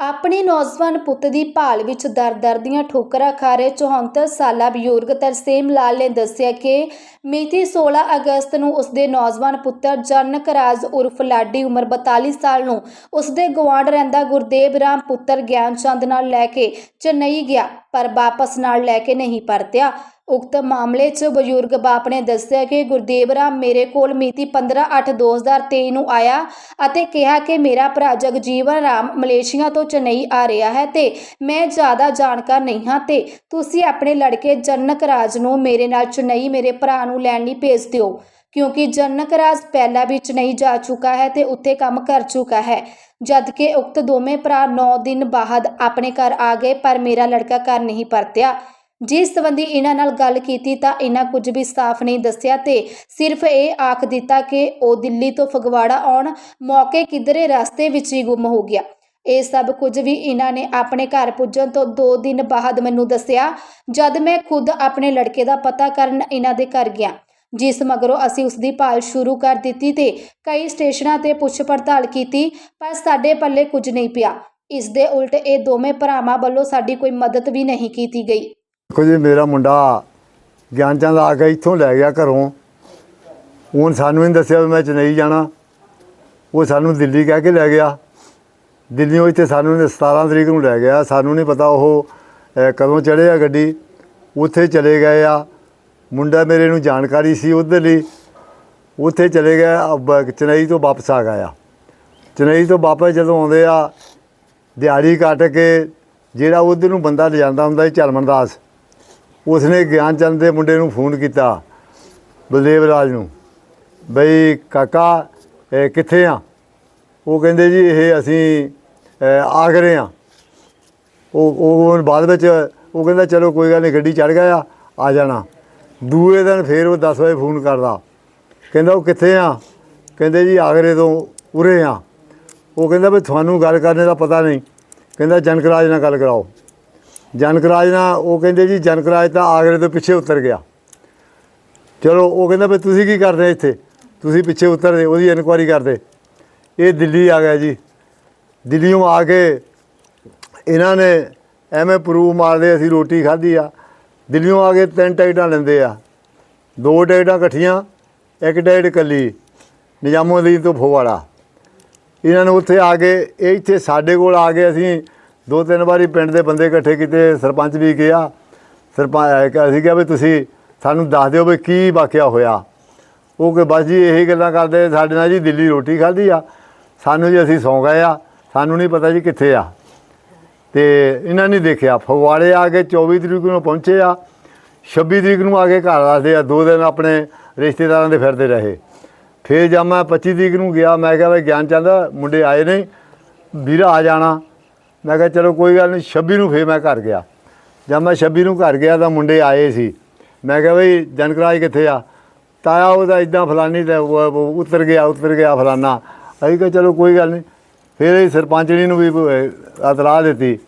ਆਪਣੇ ਨੌਜਵਾਨ ਪੁੱਤ ਦੀ ਭਾਲ ਵਿੱਚ ਦਰ-ਦਰ ਦੀਆਂ ਠੋਕਰਾਂ ਖਾ ਰਹੇ 74 ਸਾਲਾ ਬਜ਼ੁਰਗ ਤਰਸੇਮ ਲਾਲ ਨੇ ਦੱਸਿਆ ਕਿ ਮਿਤੀ 16 ਅਗਸਤ ਨੂੰ ਉਸਦੇ ਨੌਜਵਾਨ ਪੁੱਤਰ ਜਨਕ ਰਾਜ ਉਰਫ ਲਾਡੀ ਉਮਰ 42 ਸਾਲ ਨੂੰ ਉਸਦੇ ਗਵਾਂਢ ਰਹਿੰਦਾ ਗੁਰਦੇਵ ਰਾਮ ਪੁੱਤਰ ਗਿਆਨ ਚੰਦ ਨਾਲ ਲੈ ਕੇ ਚੇਨਈ ਗਿਆ। ਪਰ ਵਾਪਸ ਨਾਲ ਲੈ ਕੇ ਨਹੀਂ ਪਰਤਿਆ। ਉਕਤ ਮਾਮਲੇ 'ਚ ਬਜ਼ੁਰਗ ਬਾਪ ਨੇ ਦੱਸਿਆ ਕਿ ਗੁਰਦੇਵ ਰਾਮ ਮੇਰੇ ਕੋਲ ਮਿਤੀ 15/8/2023 ਨੂੰ ਆਇਆ ਅਤੇ ਕਿਹਾ ਕਿ ਮੇਰਾ ਭਰਾ ਜਗਜੀਵਨ ਰਾਮ ਮਲੇਸ਼ੀਆ ਤੋਂ ਚੇਨਈ ਆ ਰਿਹਾ ਹੈ ਤੇ ਮੈਂ ਜ਼ਿਆਦਾ ਜਾਣਕਾਰ ਨਹੀਂ ਹਾਂ ਤੇ ਤੁਸੀਂ ਆਪਣੇ ਲੜਕੇ ਜਨਕ ਰਾਜ ਨੂੰ ਮੇਰੇ ਨਾਲ ਚੇਨਈ ਮੇਰੇ ਭਰਾ ਨੂੰ ਲੈਣ ਲਈ ਭੇਜ ਦਿਓ। ਕਿਉਂਕਿ ਜਨਕ ਰਾਜ ਪਹਿਲਾਂ ਵੀ ਚੇਨਈ ਜਾ ਚੁੱਕਾ ਹੈ ਤੇ ਉੱਥੇ ਕੰਮ ਕਰ ਚੁੱਕਾ ਹੈ। ਜਦਕਿ ਉਕਤ ਦੋਵੇਂ ਭਰਾ 9 ਦਿਨ ਬਾਅਦ ਆਪਣੇ ਘਰ ਆ ਗਏ, ਪਰ ਮੇਰਾ ਲੜਕਾ ਘਰ ਨਹੀਂ ਪਰਤਿਆ। ਜਿਸ ਸੰਬੰਧੀ ਇਹਨਾਂ ਨਾਲ ਗੱਲ ਕੀਤੀ ਤਾਂ ਇਹਨਾਂ ਕੁਝ ਵੀ ਸਾਫ਼ ਨਹੀਂ ਦੱਸਿਆ ਤੇ ਸਿਰਫ ਇਹ ਆਖ ਦਿੱਤਾ ਕਿ ਉਹ ਦਿੱਲੀ ਤੋਂ ਫਗਵਾੜਾ ਆਉਣ, ਮੌਕੇ ਕਿਧਰੇ ਰਸਤੇ ਵਿੱਚ ਹੀ ਗੁੰਮ ਹੋ ਗਿਆ। ਇਹ ਸਭ ਕੁਝ ਵੀ ਇਹਨਾਂ ਨੇ ਆਪਣੇ ਘਰ ਪੁੱਜਣ ਤੋਂ 2 ਦਿਨ ਬਾਅਦ ਮੈਨੂੰ ਦੱਸਿਆ, ਜਦ ਮੈਂ ਖੁਦ ਆਪਣੇ ਲੜਕੇ ਦਾ ਪਤਾ ਕਰਨ ਇਹਨਾਂ ਦੇ ਘਰ ਗਿਆ। ਜਿਸ ਮਗਰੋਂ ਅਸੀਂ ਉਸ ਦੀ ਭਾਲ ਸ਼ੁਰੂ ਕਰ ਦਿੱਤੀ ਤੇ ਕਈ ਸਟੇਸ਼ਨਾਂ ਤੇ ਪੁੱਛ ਪੜਤਾਲ ਕੀਤੀ ਪਰ ਸਾਡੇ ਪੱਲੇ ਕੁਝ ਨਹੀਂ ਪਿਆ। ਇਸ ਦੇ ਉਲਟ ਇਹ ਦੋਵੇਂ ਭਰਾਵਾਂ ਵੱਲੋਂ ਸਾਡੀ ਕੋਈ ਮਦਦ ਵੀ ਨਹੀਂ ਕੀਤੀ ਗਈ। ਦੇਖੋ ਜੀ ਮੇਰਾ ਮੁੰਡਾ ਗਿਆਨਚੰਦ ਆ ਕੇ ਇੱਥੋਂ ਲੈ ਗਿਆ ਘਰੋਂ। ਹੁਣ ਸਾਨੂੰ ਨਹੀਂ ਦੱਸਿਆ ਵੀ ਮੈਂ ਚੇਨਈ ਜਾਣਾ। ਉਹ ਸਾਨੂੰ ਦਿੱਲੀ ਕਹਿ ਕੇ ਲੈ ਗਿਆ। ਦਿੱਲੀੋਂ ਇੱਥੇ ਸਾਨੂੰ ਇਹਨੇ 17 ਤਰੀਕ ਨੂੰ ਲੈ ਗਿਆ। ਸਾਨੂੰ ਨਹੀਂ ਪਤਾ ਉਹ ਅਹ, ਕਦੋਂ ਚੜ੍ਹੇ ਆ ਗੱਡੀ। ਉੱਥੇ ਚਲੇ ਗਏ ਆ। ਮੁੰਡਾ ਮੇਰੇ ਨੂੰ ਜਾਣਕਾਰੀ ਸੀ ਉਧਰ ਲਈ। ਉੱਥੇ ਚਲੇ ਗਿਆ ਅਬ ਚੇਨਈ ਤੋਂ ਵਾਪਸ ਆ ਗਿਆ। ਚਨਈ ਤੋਂ ਵਾਪਸ ਜਦੋਂ ਆਉਂਦੇ ਆ ਦਿਹਾੜੀ ਕੱਟ ਕੇ ਜਿਹੜਾ ਉਧਰ ਨੂੰ ਬੰਦਾ ਲਿਜਾਂਦਾ ਹੁੰਦਾ ਸੀ ਚਰਮਨ ਦਾਸ ਉਸਨੇ ਗਿਆਨ ਚੰਦ ਦੇ ਮੁੰਡੇ ਨੂੰ ਫੋਨ ਕੀਤਾ ਬਲਦੇਵ ਰਾਜ ਨੂੰ ਬਈ ਕਾਕਾ ਇਹ ਕਿੱਥੇ ਆ? ਉਹ ਕਹਿੰਦੇ ਜੀ ਇਹ ਅਸੀਂ ਅਹ, ਆਗਰੇ ਆ। ਉਹ ਉਹ ਹੁਣ ਬਾਅਦ ਵਿੱਚ ਉਹ ਕਹਿੰਦਾ ਚਲੋ ਕੋਈ ਗੱਲ ਨਹੀਂ ਗੱਡੀ ਚੜ ਗਿਆ ਆ ਜਾਣਾ। ਦੂਏ ਦਿਨ ਫੇਰ ਉਹ 10 ਵਜੇ ਫੋਨ ਕਰਦਾ। ਕਹਿੰਦਾ ਉਹ ਕਿੱਥੇ ਆ? ਕਹਿੰਦੇ ਜੀ ਆਗਰੇ ਤੋਂ ਉਰੇ ਆ। ਉਹ ਕਹਿੰਦਾ ਵੀ ਤੁਹਾਨੂੰ ਗੱਲ ਕਰਨੇ ਦਾ ਪਤਾ ਨਹੀਂ। ਕਹਿੰਦਾ ਜਨਕ ਰਾਜ ਨਾਲ ਗੱਲ ਕਰਾਓ। ਜਨਕ ਰਾਜ ਨਾਲ ਉਹ ਕਹਿੰਦੇ ਜੀ ਜਨਕ ਰਾਜ ਤਾਂ ਆਗਰੇ ਤੋਂ ਪਿੱਛੇ ਉਤਰ ਗਿਆ। ਚਲੋ ਉਹ ਕਹਿੰਦਾ ਵੀ ਤੁਸੀਂ ਕੀ ਕਰਦੇ ਇੱਥੇ? ਤੁਸੀਂ ਪਿੱਛੇ ਉਤਰਦੇ, ਉਹਦੀ ਇਨਕੁਆਰੀ ਕਰਦੇ। ਇਹ ਦਿੱਲੀ ਆ ਗਿਆ ਜੀ। ਦਿੱਲੀੋਂ ਆ ਕੇ ਇਹਨਾਂ ਨੇ ਐਵੇਂ ਪ੍ਰੂਫ ਮਾਰਦੇ ਅਸੀਂ ਰੋਟੀ ਖਾਧੀ ਆ। ਦਿੱਲੀੋਂ ਆ ਕੇ ਤਿੰਨ ਟਿਕਟਾਂ ਲੈਂਦੇ ਆ। ਦੋ ਟਿਕਟਾਂ ਇਕੱਠੀਆਂ, ਇੱਕ ਟਿਕਟ ਇਕੱਲੀ ਨਿਜ਼ਾਮੁਦੀਨ ਤੋਂ ਫਗਵਾੜਾ ਇਹਨਾਂ ਨੂੰ ਉੱਥੇ ਆ ਕੇ, ਇਹ ਇੱਥੇ ਸਾਡੇ ਕੋਲ ਆ ਕੇ ਅਸੀਂ ਦੋ ਤਿੰਨ ਵਾਰੀ ਪਿੰਡ ਦੇ ਬੰਦੇ ਇਕੱਠੇ ਕੀਤੇ, ਸਰਪੰਚ ਵੀ ਗਿਆ ਸਰਪੰਚ ਅਸੀਂ ਕਿਹਾ ਵੀ ਤੁਸੀਂ ਸਾਨੂੰ ਦੱਸ ਦਿਓ ਵੀ ਕੀ ਵਾਕਿਆ ਹੋਇਆ। ਉਹ ਕਿ ਬਸ ਜੀ ਇਹੀ ਗੱਲਾਂ ਕਰਦੇ, ਸਾਡੇ ਨਾਲ ਜੀ ਦਿੱਲੀ ਰੋਟੀ ਖਾਧੀ ਆ। ਸਾਨੂੰ ਜੀ ਅਸੀਂ ਸੌਂ ਗਏ ਆ। ਸਾਨੂੰ ਨਹੀਂ ਪਤਾ ਜੀ ਕਿੱਥੇ ਆ। ਤੇ ਇਹਨਾਂ ਨੇ ਦੇਖਿਆ, ਫਗਵਾੜੇ ਆ ਕੇ 24 ਤਰੀਕ ਨੂੰ ਪਹੁੰਚੇ ਆ 26 ਤਰੀਕ ਨੂੰ ਆ ਕੇ ਘਰ ਦੱਸਦੇ ਆ, ਦੋ ਦਿਨ ਆਪਣੇ ਰਿਸ਼ਤੇਦਾਰਾਂ ਦੇ ਫਿਰਦੇ ਰਹੇ। ਫਿਰ ਜਦ ਮੈਂ 25 ਤਰੀਕ ਨੂੰ ਗਿਆ, ਮੈਂ ਕਿਹਾ ਵੀ ਗਿਆਨ ਚੰਦ, ਮੁੰਡੇ ਆਏ ਨਹੀਂ ਵੀਰਾ ਆ ਜਾਣਾ। ਮੈਂ ਕਿਹਾ ਚਲੋ ਕੋਈ ਗੱਲ ਨਹੀਂ 26 ਨੂੰ ਫਿਰ ਮੈਂ ਘਰ ਗਿਆ। ਜਦ ਮੈਂ 26 ਨੂੰ ਘਰ ਗਿਆ ਤਾਂ ਮੁੰਡੇ ਆਏ ਸੀ। ਮੈਂ ਕਿਹਾ ਬਈ ਜਨਕਰਾਜ ਕਿੱਥੇ ਆ? ਤਾਇਆ ਉਹਦਾ ਇਦਾਂ ਫਲਾਨੀ ਤੇ ਉਹ- ਉਤਰ ਗਿਆ ਉਤਰ ਗਿਆ ਫਲਾਨਾ। ਅਸੀਂ ਕਿਹਾ ਚਲੋ ਕੋਈ ਗੱਲ ਨਹੀਂ। ਫਿਰ ਇਹ ਸਰਪੰਚਣੀ ਨੂੰ ਵੀ ਇਤਲਾਹ ਦਿੱਤੀ।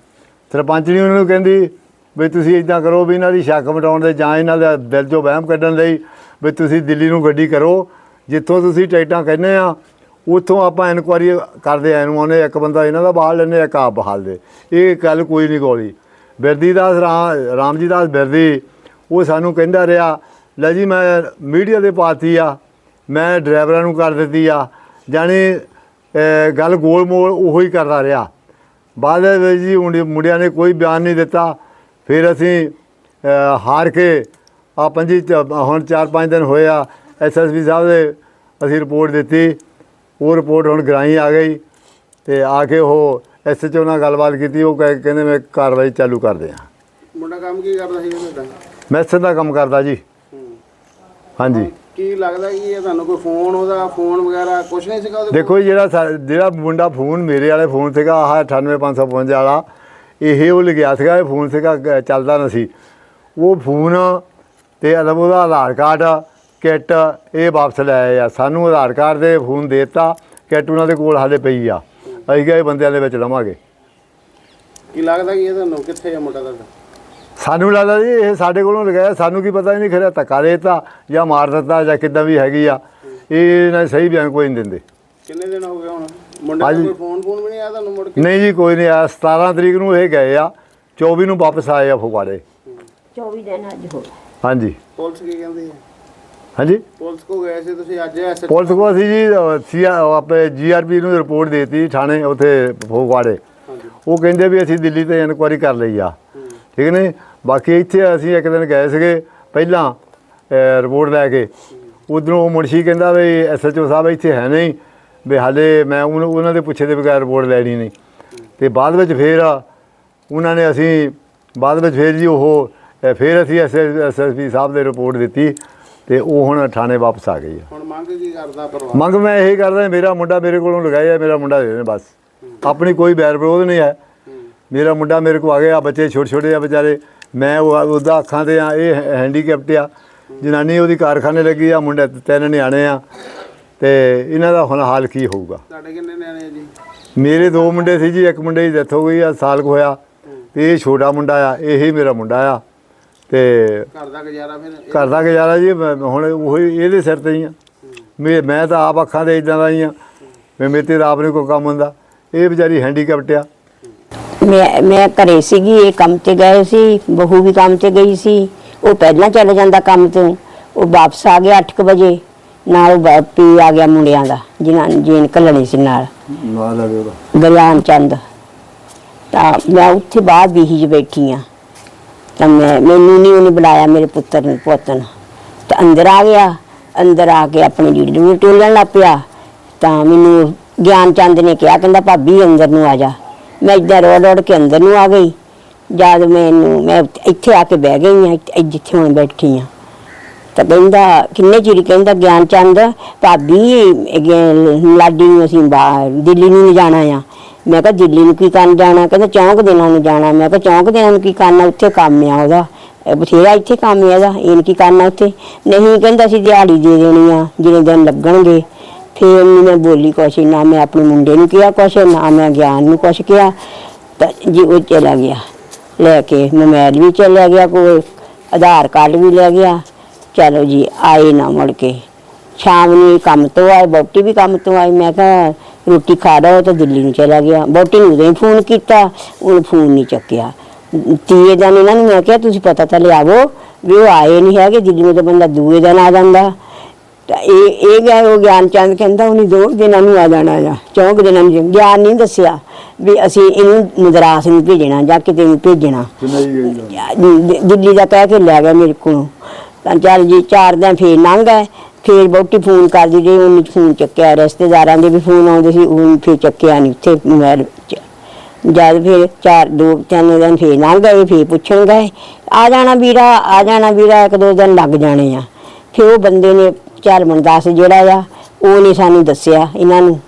ਸਰਪੰਚਣੀ ਉਹਨਾਂ ਨੂੰ ਕਹਿੰਦੀ ਵੀ ਤੁਸੀਂ ਇਦਾਂ ਕਰੋ ਵੀ ਇਹਨਾਂ ਦੀ ਸ਼ੱਕ ਮਿਟਾਉਣ ਦੇ ਜਾਂ ਇਹਨਾਂ ਦਾ ਦਿਲ 'ਚੋਂ ਵਹਿਮ ਕੱਢਣ ਲਈ ਵੀ ਤੁਸੀਂ ਦਿੱਲੀ ਨੂੰ ਗੱਡੀ ਕਰੋ। ਜਿੱਥੋਂ ਤੁਸੀਂ ਟਿਕਟਾਂ ਕਹਿੰਦੇ ਆ, ਉੱਥੋਂ ਆਪਾਂ ਇਨਕੁਆਰੀ ਕਰਦੇ ਆ, ਇਹਨੂੰ ਉਹਨੇ ਇੱਕ ਬੰਦਾ ਇਹਨਾਂ ਦਾ ਬਹਾਲ ਲੈਣੇ ਇੱਕ ਆਪ ਬਹਾਲ ਦੇ। ਇਹ ਗੱਲ ਕੋਈ ਨਹੀਂ ਗੋਲੀ। ਬਿਰਦੀ ਦਾਸ ਰਾਮ ਰਾਮਜੀ ਦਾਸ ਬਿਰਦੀ, ਉਹ ਸਾਨੂੰ ਕਹਿੰਦਾ ਰਿਹਾ, ਲੈ ਜੀ ਮੈਂ ਮੀਡੀਆ ਦੇ ਪਾਤੀ ਆ, ਮੈਂ ਡਰਾਈਵਰਾਂ ਨੂੰ ਕਰ ਦਿੱਤੀ ਆ, ਜਾਣੀ ਗੱਲ ਗੋਲ ਮੋਲ ਉਹੋ ਹੀ ਕਰਦਾ ਰਿਹਾ। ਬਾਅਦ ਵਿੱਚ ਜੀ ਮੁੰਡੇ- ਮੁੰਡਿਆਂ ਨੇ ਕੋਈ ਬਿਆਨ ਨਹੀਂ ਦਿੱਤਾ। ਫਿਰ ਅਸੀਂ ਹਾਰ ਕੇ ਆ ਪੰਜੀ ਹੁਣ 4-5 ਦਿਨ ਹੋਏ ਆ ਐਸਐਸਪੀ ਸਾਹਿਬ ਦੇ ਅਸੀਂ ਰਿਪੋਰਟ ਦਿੱਤੀ। ਉਹ ਰਿਪੋਰਟ ਹੁਣ ਗਰਾਈ ਆ ਗਈ ਤੇ ਆ ਕੇ ਉਹ ਐਸਐਚਓ ਨਾਲ ਗੱਲਬਾਤ ਕੀਤੀ। ਉਹ ਕਹਿ- ਕਹਿੰਦੇ ਮੈਂ ਕਾਰਵਾਈ ਚਾਲੂ ਕਰਦੇ ਆ ਮੁੰਡਾ ਕੰਮ ਕੀ ਕਰਦਾ ਸੀ ਤੁਹਾਡਾ ਮੈਸਨ ਦਾ ਕੰਮ ਕਰਦਾ ਜੀ। ਹਾਂਜੀ। ਕੀ ਲੱਗਦਾ ਕਿ ਇਹ ਤੁਹਾਨੂੰ ਕੋਈ ਫੋਨ ਉਹਦਾ ਫੋਨ ਵਗੈਰਾ ਕੁਝ ਨਹੀਂ ਸੀਗਾ ਉਹਦੇ ਦੇਖੋ ਜੀ, ਜਿਹੜਾ ਸਾ- ਜਿਹੜਾ ਮੁੰਡਾ ਫੋਨ ਮੇਰੇ ਵਾਲੇ ਫੋਨ ਸੀਗਾ ਆਹ 98555 ਵਾਲਾ ਇਹ ਉਹ ਲਿਖਿਆ ਸੀਗਾ ਇਹ ਫੋਨ ਸੀਗਾ ਚੱਲਦਾ ਨਾ ਸੀ। ਉਹ ਫੋਨ ਤੇ ਅਦਬ ਉਹਦਾ ਆਧਾਰ ਕਾਰਡ ਕਿੱਟ ਇਹ ਵਾਪਸ ਲੈ ਆਏ ਆ। ਸਾਨੂੰ ਆਧਾਰ ਕਾਰਡ ਦੇ ਫੋਨ ਦੇਤਾ ਕਿੱਟ ਉਹਨਾਂ ਦੇ ਕੋਲ ਹਾਲੇ ਪਈ ਆ। ਅਸੀਂ ਕਿਹਾ ਇਹ ਬੰਦਿਆਂ ਦੇ ਵਿੱਚ ਲਵਾਂਗੇ? ਕੀ ਲੱਗਦਾ ਕਿ ਇਹ ਤੁਹਾਨੂੰ ਕਿੱਥੇ ਆ ਮੁੰਡਾ ਤੁਹਾਡਾ? ਸਾਨੂੰ ਲੱਗਦਾ ਜੀ ਇਹ ਸਾਡੇ ਕੋਲੋਂ ਲਗਾਇਆ ਸਾਨੂੰ ਕੀ ਪਤਾ ਹੀ ਨਹੀਂ ਖਰਿਆ ਧੱਕਾ ਦੇਤਾ ਜਾਂ ਮਾਰ ਦਿੱਤਾ ਜਾਂ ਕਿੱਦਾਂ ਵੀ ਹੈਗੀ ਆ। ਇਹ ਨਾ ਸਹੀ ਬਿਆਨ ਕੋਈ ਨਹੀਂ ਦਿੰਦੇ। ਕਿੰਨੇ ਦਿਨ ਹੋ ਗਏ ਹੁਣ? ਮੁੰਡੇ। ਕੋਈ ਫੋਨ ਫੋਨ ਵੀ ਨਹੀਂ ਆਇਆ ਤੁਹਾਨੂੰ ਮੁੜ ਕੇ? ਨਹੀਂ ਜੀ ਕੋਈ ਨਹੀਂ ਆਇਆ। 17 ਤਰੀਕ ਨੂੰ ਇਹ ਗਏ ਆ 24 ਨੂੰ ਵਾਪਸ ਆਏ ਆ ਫਗਵਾੜੇ। 24 ਦਿਨ ਅੱਜ ਹੋ ਗਏ। ਹਾਂਜੀ। ਪੁਲਿਸ ਕੀ ਕਹਿੰਦੀ ਹੈ? ਹਾਂਜੀ? ਪੁਲਿਸ ਕੋ ਗਏ ਸੀ ਤੁਸੀਂ ਅੱਜ ਐਸ ਪੁਲਿਸ ਕੋਲ ਅਸੀਂ ਜੀ ਸੀ ਆਪੇ ਜੀਆਰਪੀ ਨੂੰ ਰਿਪੋਰਟ ਦੇਤੀ ਥਾਣੇ ਉੱਥੇ ਫਗਵਾੜੇ। ਉਹ ਕਹਿੰਦੇ ਵੀ ਅਸੀਂ ਦਿੱਲੀ ਤੇ ਇਨਕੁਆਇਰੀ ਕਰ ਲਈ ਆ। ਠੀਕ ਨੇ? ਬਾਕੀ ਇੱਥੇ ਅਸੀਂ ਇੱਕ ਦਿਨ ਗਏ ਸੀਗੇ ਪਹਿਲਾਂ ਰਿਪੋਰਟ ਲੈ ਕੇ। ਉਧਰੋਂ ਮੁਨਸ਼ੀ ਕਹਿੰਦਾ ਵੀ ਐਸਐਚਓ ਸਾਹਿਬ ਇੱਥੇ ਹੈ ਨਹੀਂ ਵੀ ਹਾਲੇ ਮੈਂ ਉਹਨੂੰ- ਦੇ ਪੁੱਛੇ ਦੇ ਬਗੈਰ ਰਿਪੋਰਟ ਲੈਣੀ ਨਹੀਂ। ਤੇ ਬਾਅਦ ਵਿੱਚ ਫੇਰ ਉਹਨਾਂ ਨੇ ਅਸੀਂ ਬਾਅਦ ਵਿੱਚ ਫੇਰ ਜੀ ਉਹ ਫੇਰ ਅਸੀਂ ਐਸਐਸਪੀ ਸਾਹਿਬ ਦੇ ਰਿਪੋਰਟ ਦਿੱਤੀ ਤੇ ਉਹ ਹੁਣ ਥਾਣੇ ਵਾਪਸ ਆ ਗਈ ਹੁਣ ਮੰਗ ਕੀ ਕਰਦਾ ਪਰਿਵਾਰ? ਮੰਗ ਮੈਂ ਇਹ ਕਰਦਾ ਮੇਰਾ ਮੁੰਡਾ ਮੇਰੇ ਕੋਲੋਂ ਲਗਾਇਆ ਮੇਰਾ ਮੁੰਡਾ ਦੇ ਦੇ ਬਸ। ਆਪਣੀ ਕੋਈ ਬੈਰ ਵਿਰੋਧ ਨਹੀਂ ਹੈ। ਮੇਰਾ ਮੁੰਡਾ ਮੇਰੇ ਕੋ ਆ ਗਿਆ ਬੱਚੇ ਛੋਟੇ ਛੋਟੇ ਆ ਵਿਚਾਰੇ। ਮੈਂ ਉਹ ਉਹਦਾ ਅੱਖਾਂ ਤੇ ਆ ਇਹ ਹੈਂਡੀਕੈਪਟ ਆ। ਜਨਾਨੀ ਉਹਦੀ ਕਾਰਖਾਨੇ ਲੱਗੀ ਆ ਮੁੰਡੇ ਤਿੰਨ ਨਿਆਣੇ ਆ। ਤੇ ਇਹਨਾਂ ਦਾ ਹੁਣ ਹਾਲ ਕੀ ਹੋਊਗਾ? ਤੁਹਾਡੇ ਕਿੰਨੇ ਨਿਆਣੇ ਆ ਜੀ? ਮੇਰੇ ਦੋ ਮੁੰਡੇ ਸੀ ਜੀ ਇੱਕ ਮੁੰਡੇ ਦੀ ਡੈਥ ਹੋ ਗਈ ਆ ਸਾਲ ਕੁ ਹੋਇਆ। ਤੇ ਇਹ ਛੋਟਾ ਮੁੰਡਾ ਆ ਇਹ ਮੇਰਾ ਮੁੰਡਾ ਆ। ਤੇ ਘਰ ਦਾ ਗੁਜ਼ਾਰਾ ਫਿਰ ਘਰ ਦਾ ਗੁਜ਼ਾਰਾ ਜੀ ਹੁਣ ਉਹੀ ਇਹਦੇ ਸਿਰ ਤੇ ਹੀ ਆ। ਮੈਂ ਮੈਂ ਤਾਂ ਆਪ ਅੱਖਾਂ ਦੇ ਇਦਾਂ ਦਾ ਹੀ ਆ। ਮੈਂ ਮੇਰੇ ਤੇ ਤਾਂ ਆਪ ਨਹੀਂ ਕੋਈ ਕੰਮ ਹੁੰਦਾ। ਇਹ ਵਿਚਾਰੀ ਹੈਂਡੀਕੈਪਟ ਆ। ਮੈਂ ਮੈਂ ਘਰੇ ਸੀਗੀ ਇਹ ਕੰਮ ਤੇ ਗਏ ਸੀ ਬਹੂ ਵੀ ਕੰਮ ਤੇ ਗਈ ਸੀ। ਉਹ ਪਹਿਲਾਂ ਚਲੇ ਜਾਂਦਾ ਕੰਮ ਤੋਂ ਉਹ ਵਾਪਸ ਆ ਗਿਆ 8 ਵਜੇ। ਨਾਲ ਉਹ ਬਾਪੀ ਆ ਗਿਆ ਮੁੰਡਿਆਂ ਦਾ ਜਿਨ੍ਹਾਂ ਜੀਨ ਕੱਲਣੀ ਸੀ ਨਾਲ। ਨਾ ਲਵੇ ਉਹਦਾ। ਗਲਿਆਨ ਚੰਦ। ਤਾਂ ਮੈਂ ਉੱਥੇ ਬਾਹਰ ਬੀਹੀ 'ਚ ਬੈਠੀ ਆ। ਤਾਂ ਮੈਂ ਮੈਨੂੰ ਨਹੀਂ ਉਹਨੇ ਬੁਲਾਇਆ ਮੇਰੇ ਪੁੱਤਰ ਨੂੰ ਪੁੱਤ ਨੂੰ। ਤਾਂ ਅੰਦਰ ਆ ਗਿਆ ਅੰਦਰ ਆ ਕੇ ਆਪਣੀ ਲੀਡ ਨੂੰ ਟੋਲਣ ਲੱਗ ਪਿਆ। ਤਾਂ ਮੈਨੂੰ ਗਿਆਨ ਚੰਦ ਨੇ ਕਿਹਾ ਕਹਿੰਦਾ ਭਾਬੀ ਅੰਦਰ ਨੂੰ ਆ ਜਾ। ਮੈਂ ਇੱਦਾਂ ਰੋੜ ਰੋੜ ਕੇ ਅੰਦਰ ਨੂੰ ਆ ਗਈ। ਜਦ ਮੈਨੂੰ, ਮੈਂ ਇੱਥੇ ਆ ਕੇ ਬਹਿ ਗਈ ਆ ਜਿੱਥੇ ਹੁਣ ਬੈਠੀ ਹਾਂ। ਤਾਂ ਕਹਿੰਦਾ, ਕਿੰਨੇ ਚਿਰ ਕਹਿੰਦਾ ਗਿਆਨ ਚੰਦ, ਭਾਬੀ ਇਹ ਲਾਡੀ ਨੂੰ ਅਸੀਂ ਬਾਹਰ, ਦਿੱਲੀ ਨੂੰ ਨਹੀਂ ਜਾਣਾ ਆ। ਮੈਂ ਕਿਹਾ, ਦਿੱਲੀ ਨੂੰ ਕੀ ਕਰਨ ਜਾਣਾ? ਕਹਿੰਦਾ, ਚੌਂਕ ਦਿਨਾਂ ਨੂੰ ਜਾਣਾ। ਮੈਂ ਕਿਹਾ, ਚੌਂਕ ਦਿਨਾਂ ਨੂੰ ਕੀ ਕਰਨਾ? ਉੱਥੇ ਕੰਮ ਆ ਉਹਦਾ। ਇਹ ਬਥੇਰਾ ਇੱਥੇ ਕੰਮ ਆ ਉਹਦਾ ਇਹਨ ਕੀ ਕਰਨਾ ਉੱਥੇ? ਨਹੀਂ, ਕਹਿੰਦਾ, ਅਸੀਂ ਦਿਹਾੜੀ ਦੇ ਦੇਣੀ ਆ ਜਿਹੜੇ ਦਿਨ ਲੱਗਣਗੇ। ਫਿਰ ਨੀ ਮੈਂ ਬੋਲੀ ਕੁਛ, ਨਾ ਮੈਂ ਆਪਣੇ ਮੁੰਡੇ ਨੂੰ ਕਿਹਾ ਕੁਛ, ਨਾ ਮੈਂ ਗਿਆਨ ਨੂੰ ਕੁਛ ਕਿਹਾ। ਤਾਂ ਜੀ ਉਹ ਚਲਾ ਗਿਆ। ਲੈ ਕੇ ਮੋਬਾਈਲ ਵੀ ਚਲਾ ਗਿਆ ਕੋਈ ਆਧਾਰ ਕਾਰਡ ਵੀ ਲੈ ਗਿਆ। ਚਲੋ ਜੀ, ਆਏ ਨਾ ਮੁੜ ਕੇ। ਸ਼ਾਮ ਨੂੰ ਇਹ ਕੰਮ ਤੋਂ ਆਏ ਬੋਟੀ ਵੀ ਕੰਮ ਤੋਂ ਆਈ। ਮੈਂ ਕਿਹਾ, ਰੋਟੀ ਖਾ ਲਓ ਤਾਂ ਦਿੱਲੀ ਨੂੰ ਚਲਾ ਗਿਆ। ਬੋਟੀ ਨੂੰ ਉਦੋਂ ਹੀ ਫੋਨ ਕੀਤਾ, ਉਹਨੇ ਫੋਨ ਨਹੀਂ ਚੱਕਿਆ। ਤੀਏ ਦਿਨ ਇਹਨਾਂ ਨੂੰ ਮੈਂ ਕਿਹਾ, ਤੁਸੀਂ ਪਤਾ ਤਾਂ ਲਿਆਵੋ ਵੀ ਉਹ ਆਏ ਨਹੀਂ ਹੈਗੇ। ਦਿੱਲੀ ਨੂੰ ਤਾਂ ਬੰਦਾ ਦੂਏ ਦਿਨ ਆ ਜਾਂਦਾ। ਤਾਂ ਇਹ ਇਹ ਗਿਆ ਉਹ ਗਿਆਨ ਚੰਦ ਕਹਿੰਦਾ ਉਹਨੇ ਦੋ ਦਿਨਾਂ ਨੂੰ ਆ ਜਾਣਾ ਆ ਚੌਂਕ ਦਿਨਾਂ ਨੂੰ ਗਿਆਨ ਨਹੀਂ ਦੱਸਿਆ ਵੀ ਅਸੀਂ ਇਹਨੂੰ ਮਦਰਾਸ ਨੂੰ ਭੇਜਣਾ ਜਾਂ ਕਿਤੇ ਨੂੰ ਭੇਜਣਾ। ਦਿੱਲੀ ਦਾ ਕਹਿ ਕੇ ਲੈ ਗਿਆ ਮੇਰੇ ਕੋਲੋਂ। ਤਾਂ ਚੱਲ ਜੀ ਚਾਰ ਦਿਨ ਫੇਰ ਲੰਘ ਗਏ ਫੇਰ ਬਹੁਤੀ ਫੋਨ ਕਰਦੀ ਰਹੀ ਉਹਨੇ ਫੋਨ ਚੱਕਿਆ ਰਿਸ਼ਤੇਦਾਰਾਂ ਦੇ ਵੀ ਫੋਨ ਆਉਂਦੇ ਸੀ ਉਹ ਫੇਰ ਚੱਕਿਆ ਨਹੀਂ ਉੱਥੇ ਮੋਬਾਈਲ ਜਦ ਫੇਰ ਚਾਰ ਦੋ ਤਿੰਨ ਦਿਨ ਫੇਰ ਲੰਘ ਗਏ ਫੇਰ ਪੁੱਛਣ ਗਏ ਆ ਜਾਣਾ ਵੀਰਾ ਆ ਜਾਣਾ ਵੀਰਾ ਇੱਕ ਦੋ ਦਿਨ ਲੱਗ ਜਾਣੇ ਆ। ਫੇਰ ਉਹ ਬੰਦੇ ਨੇ ਚਾਰ ਦਾਸ ਜਿਹੜਾ ਆ, ਉਹ ਨੇ ਸਾਨੂੰ ਦੱਸਿਆ ਇਹਨਾਂ ਨੂੰ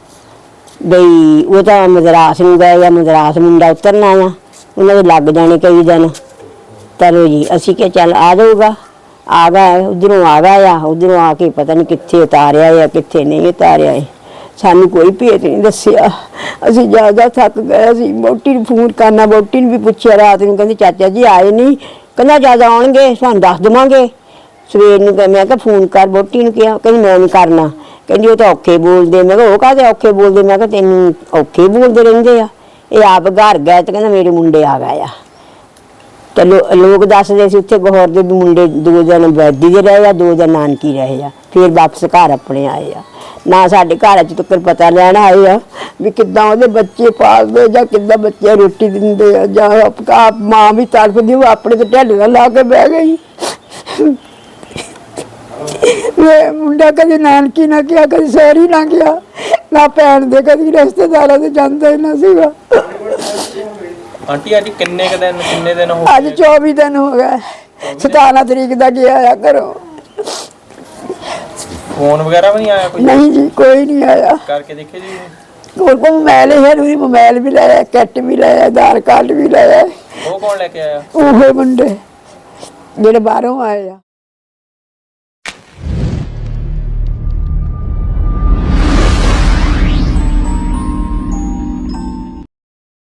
ਬਈ ਉਹ ਤਾਂ ਮਦਰਾਸ ਨੂੰ ਗਏ ਆ, ਮਦਰਾਸ ਮੁੰਡਾ ਉਤਰਨਾ ਆ, ਉਹਨਾਂ ਦੇ ਲੱਗ ਜਾਣੇ ਕਈ ਦਿਨ। ਤਰੋ ਜੀ, ਅਸੀਂ ਕਿਹਾ ਚੱਲ ਆ ਜਾਊਗਾ। ਆ ਗਿਆ, ਉਧਰੋਂ ਆ ਗਿਆ ਆ, ਉਧਰੋਂ ਆ ਕੇ ਪਤਾ ਨਹੀਂ ਕਿੱਥੇ ਉਤਾਰਿਆ ਆ, ਕਿੱਥੇ ਨਹੀਂ ਉਤਾਰਿਆ ਏ ਸਾਨੂੰ ਕੋਈ ਭੇਤ ਨਹੀਂ ਦੱਸਿਆ। ਅਸੀਂ ਜ਼ਿਆਦਾ ਥੱਕ ਗਏ, ਅਸੀਂ ਮੋਟੀ ਨੂੰ ਫੋਨ ਕਰਨਾ ਮੋਟੀ ਨੂੰ ਵੀ ਪੁੱਛਿਆ ਰਾਤ ਨੂੰ, ਕਹਿੰਦੀ ਚਾਚਾ ਜੀ ਆਏ ਨਹੀਂ। ਕਹਿੰਦਾ ਜ਼ਿਆਦਾ ਆਉਣਗੇ, ਤੁਹਾਨੂੰ ਦੱਸ ਦੇਵਾਂਗੇ। ਸਵੇਰ ਨੂੰ ਕਿਹਾ- ਮੈਂ ਕਿਹਾ ਫੋਨ ਕਰ ਬੋਟੀ ਨੂੰ ਕਿਹਾ, ਕਹਿੰਦੀ ਮੈਂ ਨਹੀਂ ਕਰਨਾ। ਕਹਿੰਦੀ ਉਹ ਤਾਂ ਔਖੇ ਬੋਲਦੇ, ਮੈਂ ਕਿਹਾ ਉਹ ਕਾਹਦੇ ਔਖੇ ਬੋਲਦੇ? ਮੈਂ ਕਿਹਾ ਤੈਨੂੰ ਔਖੇ ਬੋਲਦੇ ਰਹਿੰਦੇ ਆ। ਇਹ ਆਪ ਘਰ ਗਏ ਤੇ ਕਹਿੰਦਾ ਮੇਰੇ ਮੁੰਡੇ ਆ ਗਏ ਆ। ਤੇ ਲੋ- ਲੋਕ ਦੱਸਦੇ ਸੀ ਉੱਥੇ ਗਹੌਰ ਦੇ ਵੀ ਮੁੰਡੇ ਦੋ ਦਿਨ ਬੈਦੀ ਦੇ ਰਹੇ ਆ, ਦੋ ਦਿਨ ਨਾਨਕੀ ਰਹੇ ਆ। ਫਿਰ ਵਾਪਸ ਘਰ ਆਪਣੇ ਆਏ ਆ। ਨਾ ਸਾਡੇ ਘਰ ਚ ਤੱਕ ਪਤਾ ਲੈਣ ਆਏ ਆ ਵੀ ਕਿੱਦਾਂ ਉਹਦੇ ਬੱਚੇ ਪਾਲਦੇ ਜਾਂ ਕਿੱਦਾਂ ਬੱਚੇ ਰੋਟੀ ਦਿੰਦੇ ਆ ਜਾਂ ਆਪ ਆਪ ਮਾਂ ਵੀ ਤੜਫਦੀ ਉਹ ਆਪਣੇ ਤੇ ਢੱਲੀਆਂ ਲਾ ਕੇ ਬਹਿ ਗਈ। ਵੇ ਮੁੰਡਾ ਕਦੇ ਨਾਨਕੀ ਨਾ ਗਿਆ ਕਦੇ ਸਹਿਰੀ ਨਾ ਗਿਆ ਨਾ ਭੈਣ ਦੇ ਕਦੀ ਰਿਸ਼ਤੇਦਾਰਾਂ ਦੇ ਜਾਂਦਾ ਹੀ ਨਾ ਸੀਗਾ। ਆਂਟੀ ਅੱਜ ਕਿੰਨੇ ਕ ਦਿਨ ਕਿੰਨੇ ਦਿਨ ਹੋ ਅੱਜ 24 ਦਿਨ ਹੋ ਗਏ 17 ਤਰੀਕ ਦਾ ਗਿਆ ਆ ਘਰੋਂ। ਫੋਨ ਵਗੈਰਾ ਵੀ ਨਹੀਂ ਆਇਆ ਕੋਈ? ਨਹੀਂ ਜੀ ਕੋਈ ਨਹੀਂ ਆਇਆ। ਕਰਕੇ ਦੇਖੇ ਜੀ? ਹੋਰ ਕੋ ਮੋਬਾਈਲ ਹੈ ਉਹਦੀ ਮੋਬਾਈਲ ਵੀ ਲਾਇਆ ਕਿੱਟ ਵੀ ਲਾਇਆ ਆਧਾਰ ਕਾਰਡ ਵੀ ਲਾਇਆ ਉਹ ਕੌਣ ਲੈ ਕੇ ਆਇਆ? ਉਹੇ ਮੁੰਡੇ ਜਿਹੜੇ ਬਾਹਰੋਂ ਆਏ ਆ।